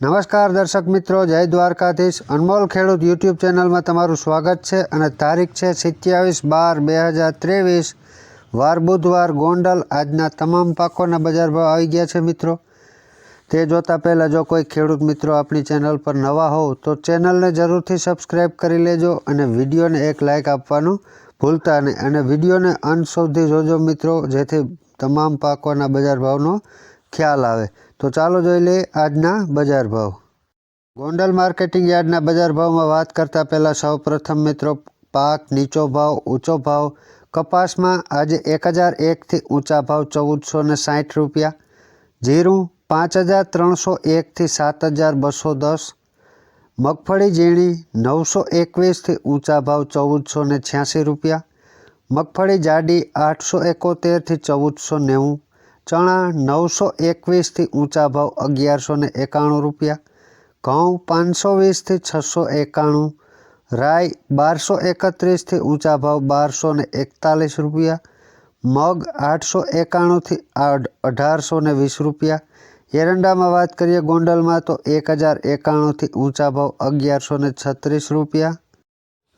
નમસ્કાર દર્શક મિત્રો, જય દ્વારકાધીશ. અનમોલ ખેડૂત યુટ્યુબ ચેનલમાં તમારું સ્વાગત છે અને તારીખ છે સિત્યાવીસ બાર બે હજાર ત્રેવીસ. વાર બુધવાર ગોંડલ આજના તમામ પાકોના બજાર ભાવ આવી ગયા છે મિત્રો. તે જોતાં પહેલાં જો કોઈ ખેડૂત મિત્રો આપણી ચેનલ પર નવા હોવ તો ચેનલને જરૂરથી સબસ્ક્રાઈબ કરી લેજો અને વિડીયોને એક લાઇક આપવાનું ભૂલતા નહીં. અને વિડીયોને અંત સુધી જોજો મિત્રો, જેથી તમામ પાકોના બજાર ભાવનો ખ્યાલ આવે. તો ચાલો જોઈ લઈએ આજના બજાર ભાવ. ગોંડલ માર્કેટિંગ યાર્ડના બજાર ભાવમાં વાત કરતાં પહેલાં સૌ પ્રથમ મિત્રો, પાક નીચો ભાવ, ઊંચો ભાવ. કપાસમાં આજે એક હજાર એકથી ઊંચા ભાવ ચૌદસો ને સાઠ રૂપિયા. જીરું પાંચ હજાર ત્રણસો એકથી સાત હજાર બસો દસ. મગફળી, ઝીણી નવસો એકવીસથી ઊંચા ભાવ ચૌદસો ને છ્યાસી રૂપિયા. મગફળી, જાડી આઠસો એકોતેરથી ચૌદસો નેવું. ચણા નવસો એકવીસથી ઊંચા ભાવ અગિયારસો ને એકાણું રૂપિયા, ઘઉં પાંચસો વીસથી છસો એકાણું, રાઈ બારસો એકત્રીસથી ઊંચા ભાવ બારસો ને એકતાલીસ રૂપિયા, મગ આઠસો એકાણુંથી અઢારસો ને વીસ રૂપિયા. એરંડામાં વાત કરીએ ગોંડલમાં તો એક હજાર એકાણુંથી ઊંચા ભાવ અગિયારસો ને છત્રીસ રૂપિયા.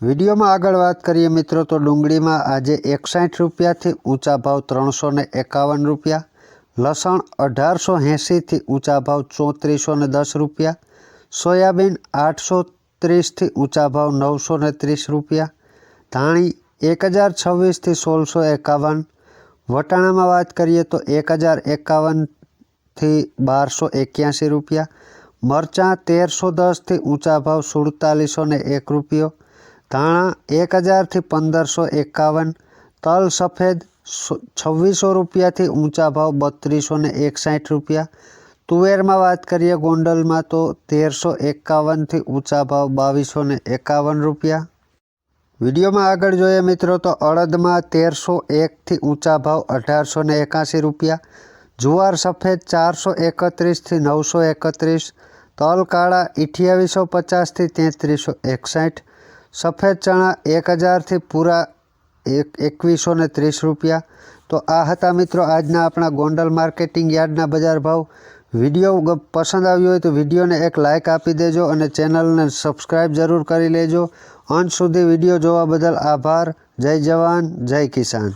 વિડીયોમાં આગળ વાત કરીએ મિત્રો તો ડુંગળીમાં આજે એકસાઠ રૂપિયાથી ઊંચા ભાવ ત્રણસો ને એકાવન રૂપિયા લસણ અઢારસો એંશીથી ઊંચા ભાવ ચોત્રીસો ને દસ રૂપિયા, સોયાબીન આઠસો ત્રીસથી ઊંચા ભાવ નવસો ને ત્રીસ રૂપિયા, ધાણી એક હજાર છવ્વીસથી સોળસો એકાવન, વટાણામાં વાત કરીએ તો એક હજાર એકાવનથી બારસો એક્યાસી રૂપિયા, મરચાં તેરસો દસથી ઊંચા ભાવ સુડતાલીસો ને એક રૂપિયો, ધાણા એક હજારથી પંદરસો એકાવન, તલ સફેદ છવ્વીસો રૂપિયાથી ઊંચા ભાવ બત્રીસો ને એકસાઠ રૂપિયા. તુવેરમાં વાત કરીએ ગોંડલમાં તો તેરસો એકાવનથી ઊંચા ભાવ બાવીસો ને એકાવન રૂપિયા. વિડીયોમાં આગળ જોઈએ મિત્રો તો અડદમાં તેરસો એકથી ઊંચા ભાવ અઢારસો ને એકાસી રૂપિયા. જુવાર સફેદ ચારસો એકત્રીસથી નવસો એકત્રીસ. તલ કાળા અઠ્યાવીસો પચાસથી તેત્રીસો એકસાઠ. સફેદ ચણા એક હજારથી પૂરા એક એકવીસો ને ત્રીસ રૂપિયા. તો આ હતા મિત્રો આજના આપણા ગોંડલ માર્કેટિંગ યાર્ડના બજાર ભાવ. વીડિયો પસંદ આવ્યો હોય તો વિડીયોને એક લાઇક આપી દેજો અને ચેનલને સબસ્ક્રાઈબ જરૂર કરી લેજો. અંત સુધી વીડિયો જોવા બદલ આભાર. જય જવાન, જય કિસાન.